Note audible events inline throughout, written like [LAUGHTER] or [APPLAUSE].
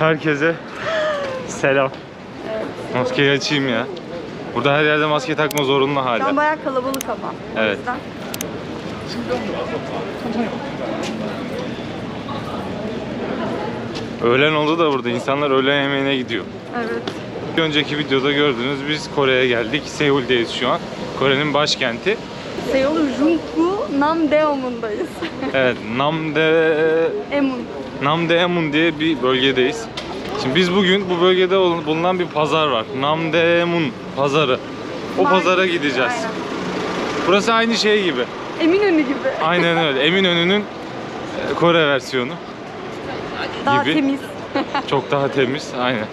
Herkese selam. Maskeyi açayım ya. Burada her yerde maske takma zorunlu Şu an hala. bayağı kalabalık ama. Evet. Öğlen oldu da burada insanlar öğlen yemeğine gidiyor. Evet. Bir önceki videoda gördünüz biz Kore'ye geldik. Seul'deyiz şu an. Kore'nin başkenti. Seul Junggu Namdaemun'dayız. Evet, Namde Emun. Namdaemun diye bir bölgedeyiz. Şimdi biz bugün bu bölgede bulunan bir pazar var. Namdaemun pazarı. O pazara gideceğiz. Aynen. Burası aynı şey gibi. Eminönü gibi. Aynen [LAUGHS] öyle. Eminönü'nün e, Kore versiyonu. Daha gibi. temiz. [LAUGHS] Çok daha temiz. Aynen.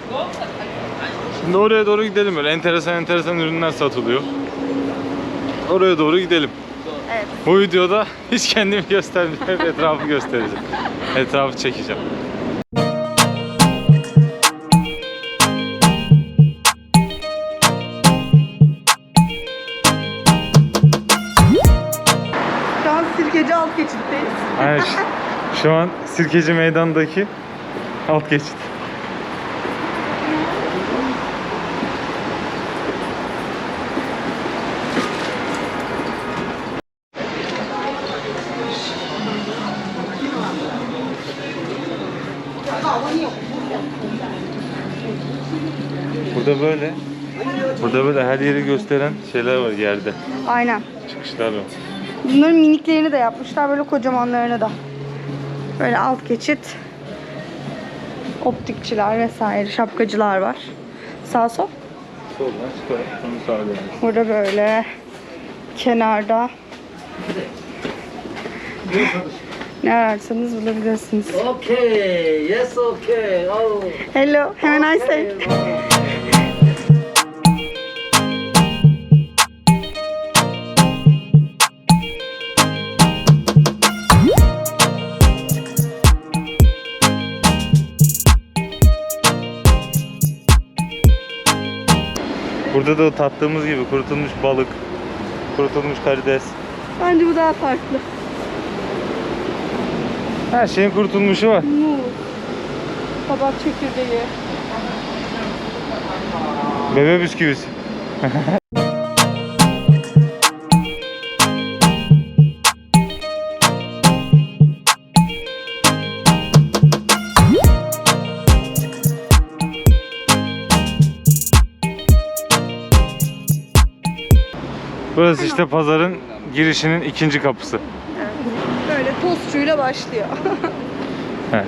Şimdi oraya doğru gidelim böyle. Enteresan enteresan ürünler satılıyor. Oraya doğru gidelim. Bu videoda hiç kendimi göstermeyeceğim. hep Etrafı göstereceğim. Etrafı çekeceğim. Şu an Sirkeci alt geçitteyiz. Aynen şu an Sirkeci Meydan'daki alt geçit. Burada böyle Burada böyle her yeri gösteren şeyler var yerde. Aynen. Çıkışlar var. Bunların miniklerini de yapmışlar. Böyle kocamanlarını da. Böyle alt geçit. Optikçiler vesaire. Şapkacılar var. Sağ sol. Soldan çıkarak sağlayalım. Burada böyle kenarda ne ararsanız bulabilirsiniz. Okay, yes, okay. Oh. Hello, have a nice day. Burada da tattığımız gibi kurutulmuş balık, kurutulmuş karides. Bence bu daha farklı. Her şeyin kurutulmuşu var. Muz, kabak çekirdeği. Bebe bisküvisi. Burası işte pazarın girişinin ikinci kapısı. Tostçuyla başlıyor. [LAUGHS] He.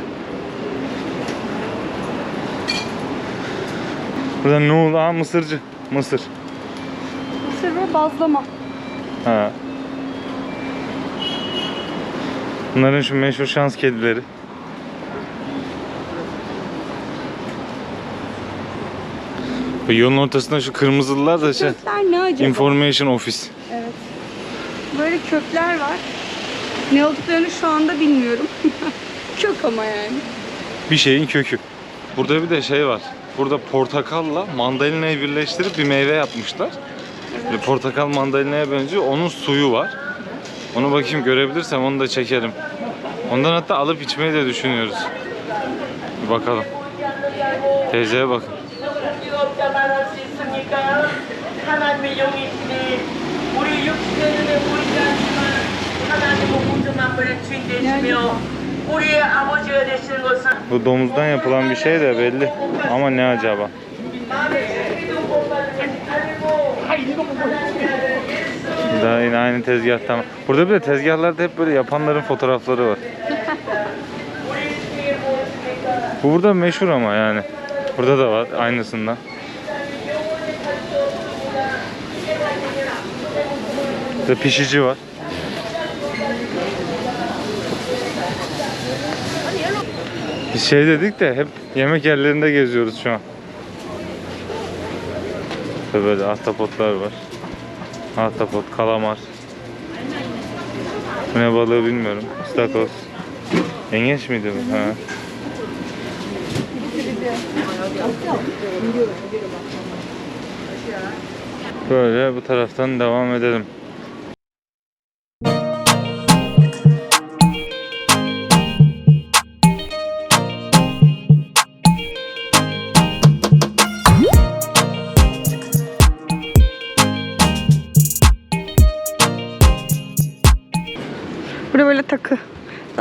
Burada nohul, aa mısırcı. Mısır. Mısır ve bazlama. Ha. Bunların şu meşhur şans kedileri. Bu yolun ortasında şu kırmızılılar da şey, Kökler ne acaba? information office. Evet. Böyle kökler var. Ne olduklarını şu anda bilmiyorum. [LAUGHS] Kök ama yani. Bir şeyin kökü. Burada bir de şey var. Burada portakalla mandalinayı birleştirip bir meyve yapmışlar. Böyle portakal mandalinaya benziyor. Onun suyu var. Onu bakayım görebilirsem onu da çekerim. Ondan hatta alıp içmeyi de düşünüyoruz. Bir bakalım. Teyzeye bakın. Bu domuzdan yapılan bir şey de belli. Ama ne acaba? Daha yine aynı tezgahtan. Burada bir de tezgahlarda hep böyle yapanların fotoğrafları var. Bu burada meşhur ama yani. Burada da var aynısından. Burada pişici var. Şey dedik de hep yemek yerlerinde geziyoruz şu an. Böyle ahtapotlar var. Ahtapot, kalamar. Bu ne balığı bilmiyorum. İstakoz. Yengeç miydi bu? Ha. Böyle bu taraftan devam edelim.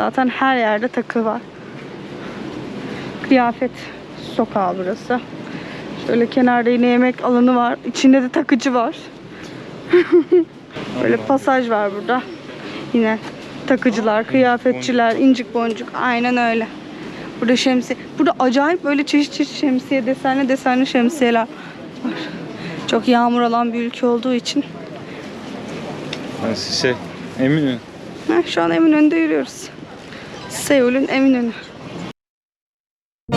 Zaten her yerde takı var. Kıyafet sokağı burası. Şöyle kenarda yine yemek alanı var. İçinde de takıcı var. [LAUGHS] Böyle pasaj var burada. Yine takıcılar, kıyafetçiler, incik boncuk. Aynen öyle. Burada şemsiye. Burada acayip böyle çeşit çeşit şemsiye, desenli desenli şemsiyeler var. Çok yağmur alan bir ülke olduğu için. Şey Eminönü. Heh, şu an Eminönü'nde yürüyoruz. Seul'ün Eminönü. [LAUGHS]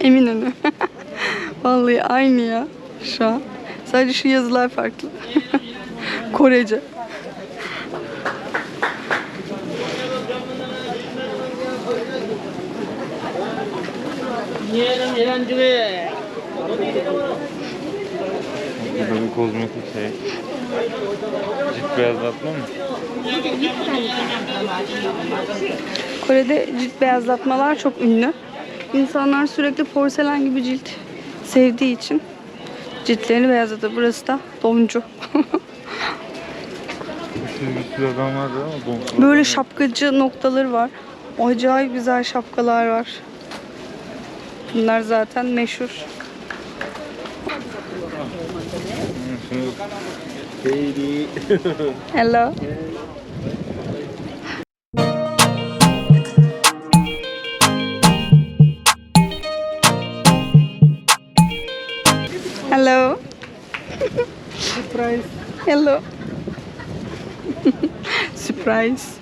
Eminönü. [LAUGHS] Vallahi aynı ya şu an. Sadece şu yazılar farklı. [LAUGHS] Korece. Burada bir kozmetik şey. Cilt beyazlatma mı? Kore'de cilt beyazlatmalar çok ünlü. İnsanlar sürekli porselen gibi cilt sevdiği için ciltlerini beyazlatır. Burası da doncu. Şimdi bir sürü adam vardı ama donsun. Böyle şapkacı noktaları var. Acayip güzel şapkalar var. Bunlar zaten meşhur. Baby. Hello. Hello. Surprise. Hello. Surprise.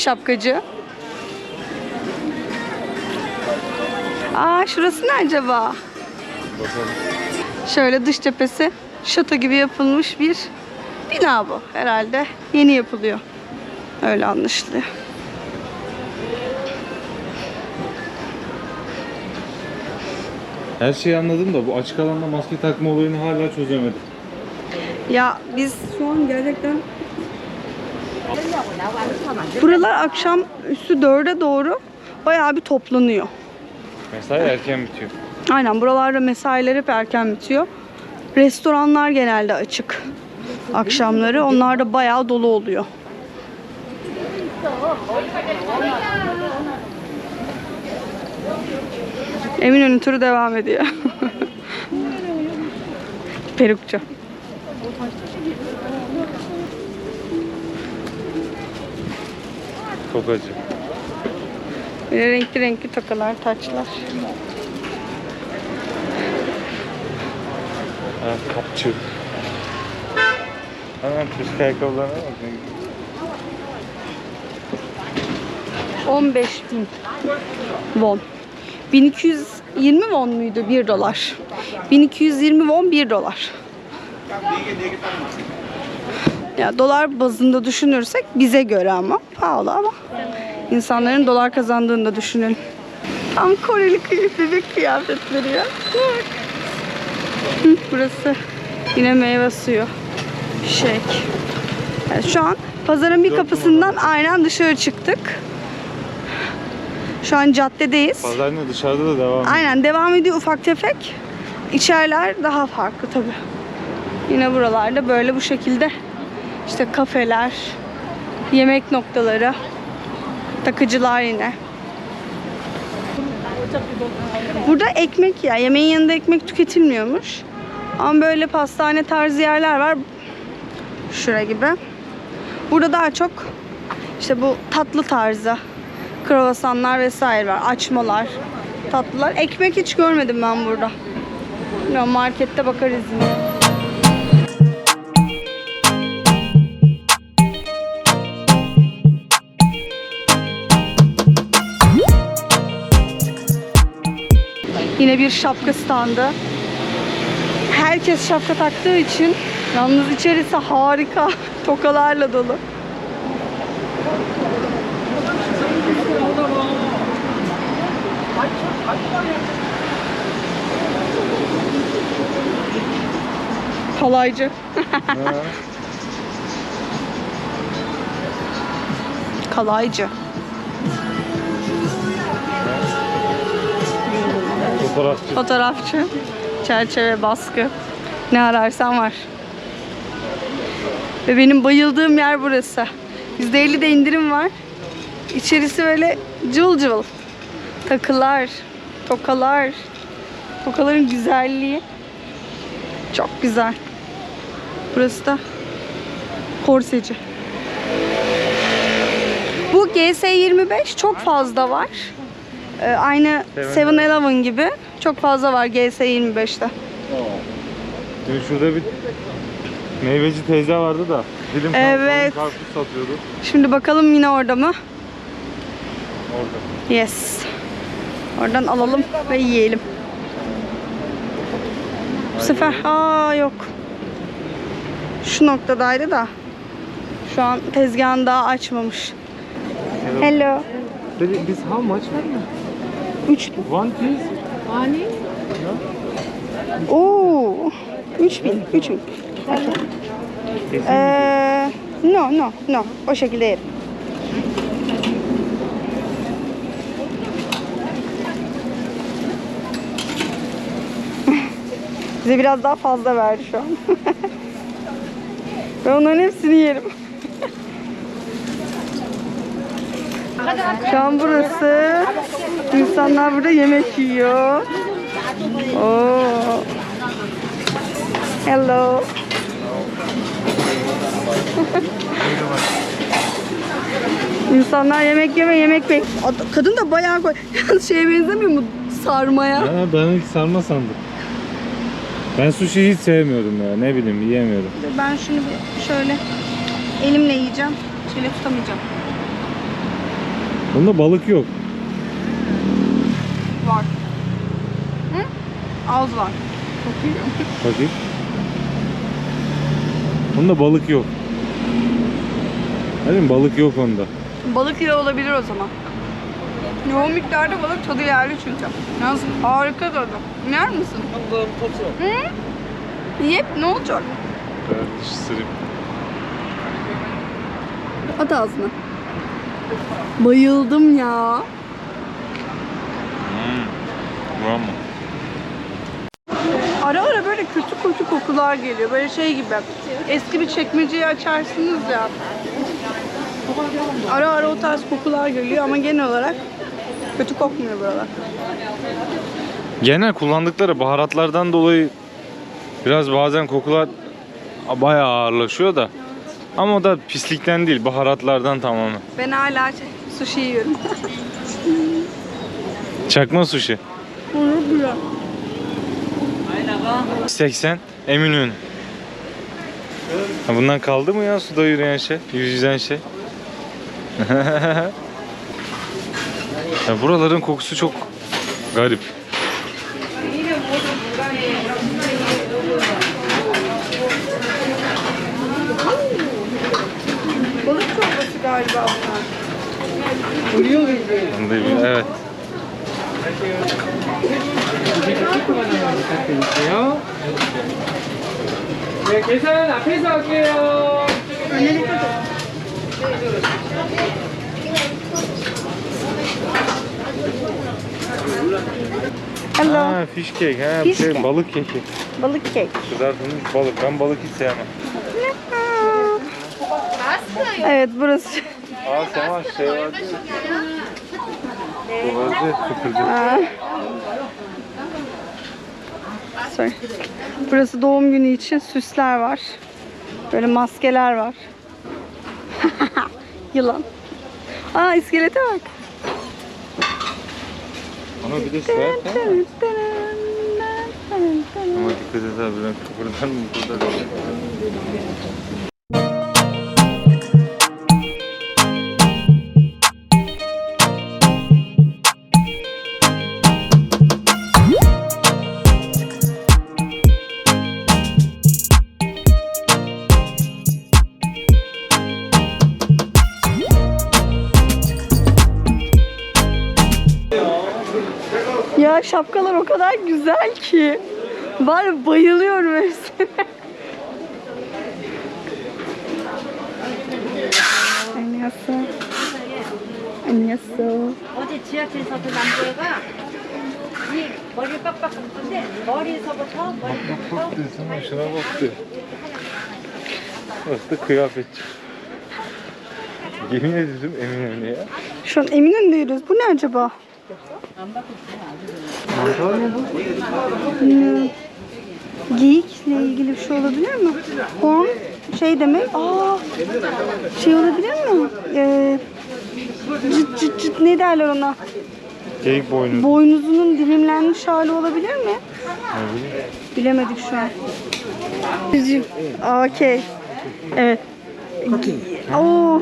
Şapkacı. Aa şurası ne acaba? bakalım. Şöyle dış cephesi şato gibi yapılmış bir bina bu. Herhalde yeni yapılıyor. Öyle anlaşılıyor. Her şeyi anladım da bu açık alanda maske takma olayını hala çözemedim. Ya biz şu an gerçekten Buralar akşam üstü dörde doğru bayağı bir toplanıyor. Mesai erken bitiyor. Aynen buralarda mesailer hep erken bitiyor. Restoranlar genelde açık akşamları. Onlar da bayağı dolu oluyor. Eminönü turu devam ediyor. [LAUGHS] Perukçu. Tokacı. Böyle renkli renkli takılar, taçlar. Ha, kapçı. Hemen turist ayakkabılarına bak. ne güzel. 15 bin won. 1220 won muydu 1 dolar? 1220 won 1 dolar. Ya dolar bazında düşünürsek bize göre ama pahalı ama insanların dolar kazandığını da düşünün. Tam Koreli kıyı- bebek kıyafetleri ya. Bak. Hı, Burası yine meyve suyu. Shake. Yani şu an pazarın bir kapısından aynen dışarı çıktık. Şu an caddedeyiz. Pazar yine dışarıda da devam ediyor. Aynen devam ediyor ufak tefek. İçeriler daha farklı tabi. Yine buralarda böyle bu şekilde işte kafeler, yemek noktaları, takıcılar yine. Burada ekmek ya yemeğin yanında ekmek tüketilmiyormuş. Ama böyle pastane tarzı yerler var. Şura gibi. Burada daha çok işte bu tatlı tarzı kruvasanlar vesaire var. Açmalar, tatlılar. Ekmek hiç görmedim ben burada. Bilmiyorum, markette bakarız yine. Yine bir şapka standı. Herkes şapka taktığı için yalnız içerisi harika [LAUGHS] tokalarla dolu. Kalaycı. [LAUGHS] Kalaycı. Fotoğrafçı. Fotoğrafçı. Çerçeve, baskı. Ne ararsan var. Ve benim bayıldığım yer burası. %50 de indirim var. İçerisi böyle cıvıl cıvıl. Takılar, tokalar. Tokaların güzelliği. Çok güzel. Burası da korseci. Bu GS25 çok fazla var. Ee, aynı 7-Eleven gibi çok fazla var GS25'te. Dün şurada bir meyveci teyze vardı da. Dilim Evet. karpuz satıyordu. Şimdi bakalım yine orada mı? Orada. Yes. Oradan alalım ve yiyelim. Bu sefer aa yok. Şu noktadaydı da. Şu an tezgahını daha açmamış. Hello. This how much? 3 One piece? Oo. 3000. 3000. Ee, no no no. O şekilde yerim. [LAUGHS] Bize biraz daha fazla verdi şu an. [LAUGHS] ben onların hepsini yerim. Şu an burası. İnsanlar burada yemek yiyor. Oo. Hello. [LAUGHS] İnsanlar yemek yeme yemek bek. Ad- Kadın da bayağı koy. [LAUGHS] Yalnız şeye benzemiyor mu? Sarmaya. Ha, ben ilk sarma sandım. Ben sushi hiç sevmiyorum ya. Ne bileyim yiyemiyorum. Ben şunu şöyle elimle yiyeceğim. Şöyle tutamayacağım. Bunda balık yok. Var. Hı? Az var. Kokuyor. [LAUGHS] Bakayım. Bunda balık yok. Değil mi? Balık yok onda. Balık yiyor olabilir o zaman. Yoğun miktarda balık tadı yerli çünkü. Yalnız harika tadı. Yer misin? Hı? Yep ne olacak? Evet, diş ısırayım. At ağzına. Bayıldım ya. Hmm. Ama. Ara ara böyle kötü kötü kokular geliyor. Böyle şey gibi. Eski bir çekmeceyi açarsınız ya. Ara ara o tarz kokular geliyor ama genel olarak kötü kokmuyor buralar. Genel kullandıkları baharatlardan dolayı biraz bazen kokular bayağı ağırlaşıyor da. Ama o da pislikten değil, baharatlardan tamamen. Ben hala şey, sushi yiyorum. [LAUGHS] Çakma sushi. Onu güzel. 80 Eminönü. Ha bundan kaldı mı ya suda yürüyen şey, yüz yüzen şey? [LAUGHS] ya buraların kokusu çok garip. 계산 앞에서 할게요. Önüne dikkat et. Hello. Ha, fish cake. Ha, Fish şey, cake. balık keki. Balık kek. Kızartılmış balık. Ben balık hiç sevmem. Evet burası. Aa Sema şey vardı ya. Bu vardı kıpırdı. Aa. Sorry. Burası doğum günü için süsler var. Böyle maskeler var. [LAUGHS] Yılan. Aa iskelete bak. Ama bir de şey var. Ama dikkat et abi ben kıpırdan mı kıpırdan Var ya bayılıyorum hepsine. 안녕하세요. 안녕하세요. 어제 지하철에서 그 남자애가 이 머리 빡빡 감는데 머리서부터 머리부터 Baktı şuna baktı. Burası da kıyafetçi. Yemin ederim Eminönü ya. Şu an Eminönü'ndeyiz. Bu ne acaba? Hmm. Geyikle ilgili bir şey olabilir mi? Horn şey demek. Aa, şey olabilir mi? Ee, cıt cıt cıt ne derler ona? Geyik boynu. Boynuzunun dilimlenmiş hali olabilir mi? Bilemedik şu an. Üzüm. Okey. Evet. Oo.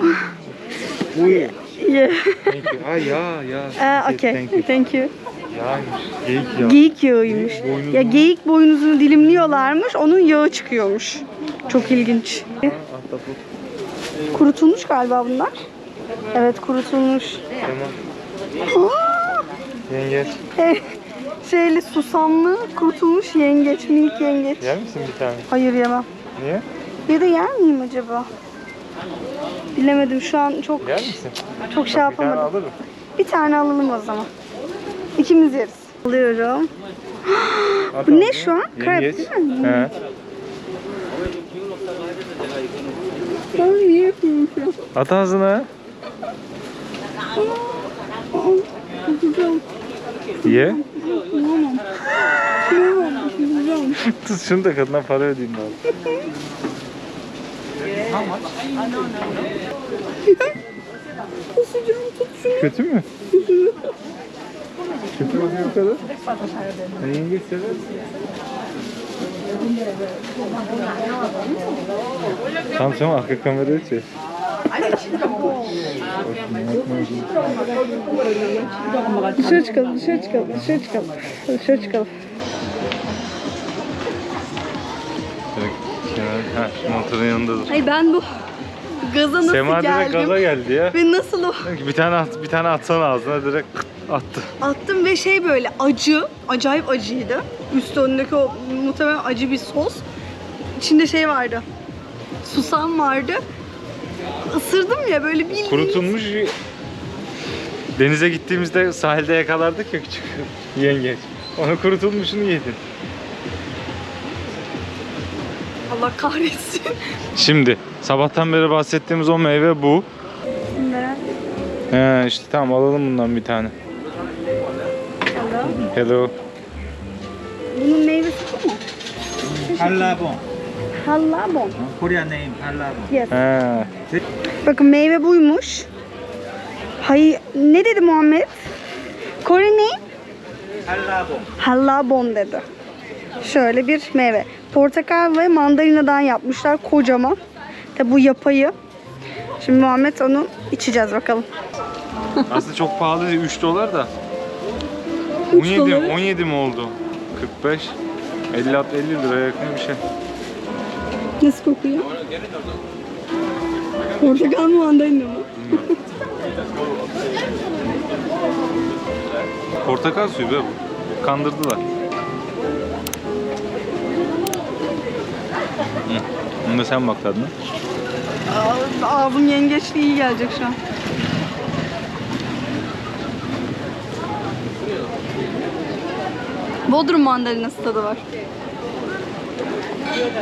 Yeah. Thank you. Ha ya ya. [LAUGHS] Aa, Okay, okay. Thank you. Thank you. Yağmış. Geyik ya. Geyik yağıymış. Geyik boynuzunu- Ya geyik boynuzunu dilimliyorlarmış, onun yağı çıkıyormuş. Çok ilginç. Ahtapot. Kurutulmuş galiba bunlar. Evet kurutulmuş. Tamam. Yengeç. şeyli susamlı kurutulmuş yengeç, minik yengeç. Yer misin bir tane? Hayır yemem. Niye? Ya da yer miyim acaba? Bilemedim şu an çok Yer misin? çok şey Bir tane yapamadım. alırım. Bir tane alalım o zaman. İkimiz yeriz. Alıyorum. [GASPS] Bu ne şu an? Krep Yengeç. değil mi? He. Ben niye yapıyorum şu an? At ağzına. Ye. [LAUGHS] Tut şunu da kadına para ödeyeyim bari. [LAUGHS] Kötü mü? Kötü mü bu kadar? Ben yengeç severim. Tamam tamam arka kamerayı çek. Dışarı çıkalım, dışarı çıkalım, dışarı çıkalım. Dışarı çıkalım. Ha, motorun yanında dur. Ay ben bu gaza nasıl Sema direkt geldim? gaza geldi ya. Ve nasıl o ki, Bir tane at, bir tane atsana ağzına direkt attı. attım ve şey böyle acı, acayip acıydı. Üstü önündeki o muhtemelen acı bir sos. İçinde şey vardı. Susam vardı. Isırdım ya böyle bir Kurutulmuş denize gittiğimizde sahilde yakalardık ya küçük yengeç. Onu kurutulmuşunu yedin. Allah kahretsin. Şimdi sabahtan beri bahsettiğimiz o meyve bu. Merak He işte tamam alalım bundan bir tane. Hello. Hello. Bunun meyvesi bu mu? Hallabon. Hallabon. Korean name hallabon. Yes. He. Bakın meyve buymuş. Hay ne dedi Muhammed? Kore ne? Hallabon. Hallabon dedi. Şöyle bir meyve. Portakal ve mandalinadan yapmışlar kocaman. Tabi bu yapayı. Şimdi Muhammed onu içeceğiz bakalım. Aslında çok pahalı değil 3 dolar da. Üç 17, doları. 17 mi oldu? 45 50 50 liraya yakın bir şey. Nasıl kokuyor? Portakal mı mandalina mı? Portakal suyu be bu. Kandırdılar. Bunu da sen bak tadına. Aa, Ağzım yengeçli iyi gelecek şu an. Bodrum mandalinası tadı var.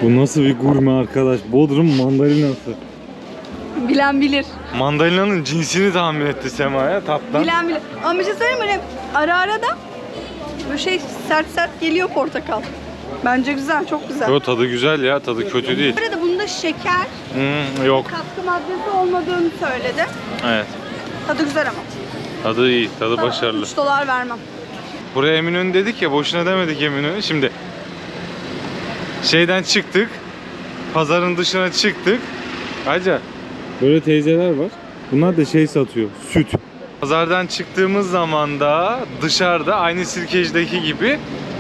Bu nasıl bir gurme arkadaş? Bodrum mandalinası. Bilen bilir. Mandalinanın cinsini tahmin etti Sema'ya tattan. Bilen bilir. Ama bir şey söyleyeyim mi? Böyle ara ara da böyle şey sert sert geliyor portakal. Bence güzel, çok güzel. Yo tadı güzel ya, tadı kötü değil. Bu şeker, Hmm, yok. katkı maddesi olmadığını söyledi. Evet. Tadı güzel ama. Tadı iyi, tadı başarılı. 3 dolar vermem. Buraya Eminönü dedik ya, boşuna demedik Eminönü. Şimdi şeyden çıktık, pazarın dışına çıktık. Ayrıca böyle teyzeler var. Bunlar da şey satıyor, süt. Pazardan çıktığımız zaman da dışarıda aynı Sirkeci'deki gibi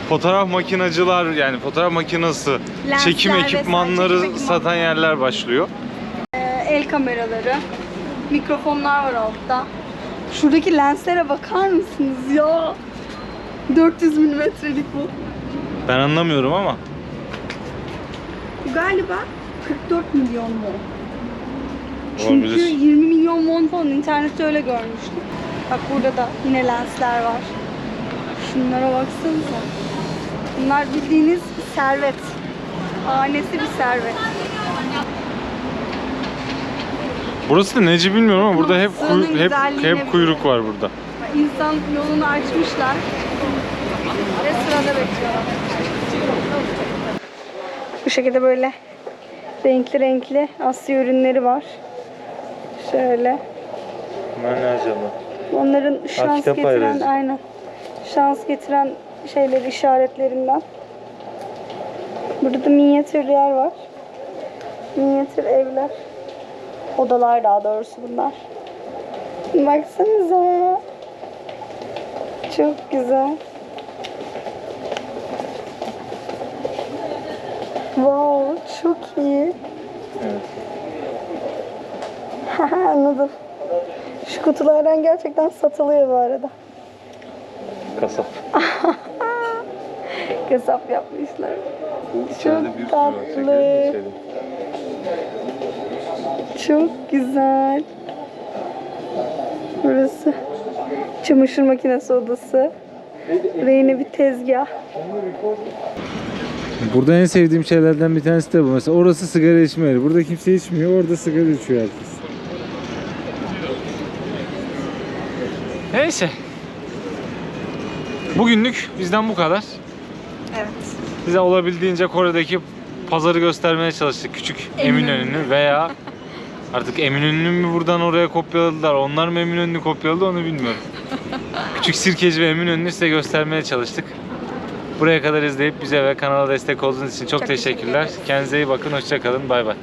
fotoğraf makinacılar yani fotoğraf makinesi, Lensler çekim ekipmanları çekim satan yerler başlıyor. Ee, el kameraları, mikrofonlar var altta. Şuradaki lenslere bakar mısınız ya? 400 milimetrelik bu. Ben anlamıyorum ama. Bu galiba 44 milyon mu? Çünkü Olabilir. 20 milyon won falan internette öyle görmüştüm. Bak burada da yine lensler var. Şunlara baksanıza. Bunlar bildiğiniz servet. Hanesi bir servet. Burası da neci bilmiyorum ama burada hep Buranın kuy- hep güzelliğine hep kuyruk var burada. İnsan yolunu açmışlar. Ve sırada bekliyorlar. Bu şekilde böyle renkli renkli Asya ürünleri var. Şöyle. Bunlar ne acaba? Onların şans kitap getiren aynen. Şans getiren şeyleri işaretlerinden. Burada da minyatürler var. Minyatür evler. Odalar daha doğrusu bunlar. Baksanıza. Çok güzel. Wow, çok iyi. Evet. [LAUGHS] Anladım. Şu kutulardan gerçekten satılıyor bu arada. Kasap. [LAUGHS] Kasap yapmışlar. İçeride bir sürü var. tatlı. Çekelim. Çok güzel. Burası çamaşır makinesi odası. Ve yine bir tezgah. Burada en sevdiğim şeylerden bir tanesi de bu. Mesela orası sigara içme yeri. Burada kimse içmiyor. Orada sigara içiyor herkes. Neyse. Bugünlük bizden bu kadar. Evet. Size olabildiğince Kore'deki pazarı göstermeye çalıştık. Küçük Eminönü'nü veya artık Eminönü'nü mü buradan oraya kopyaladılar. Onlar mı Eminönü'nü kopyaladı onu bilmiyorum. Küçük Sirkeci ve Eminönü'nü size göstermeye çalıştık. Buraya kadar izleyip bize ve kanala destek olduğunuz için çok, Çok teşekkür teşekkürler. Kendinize iyi bakın. Hoşçakalın. Bay bay.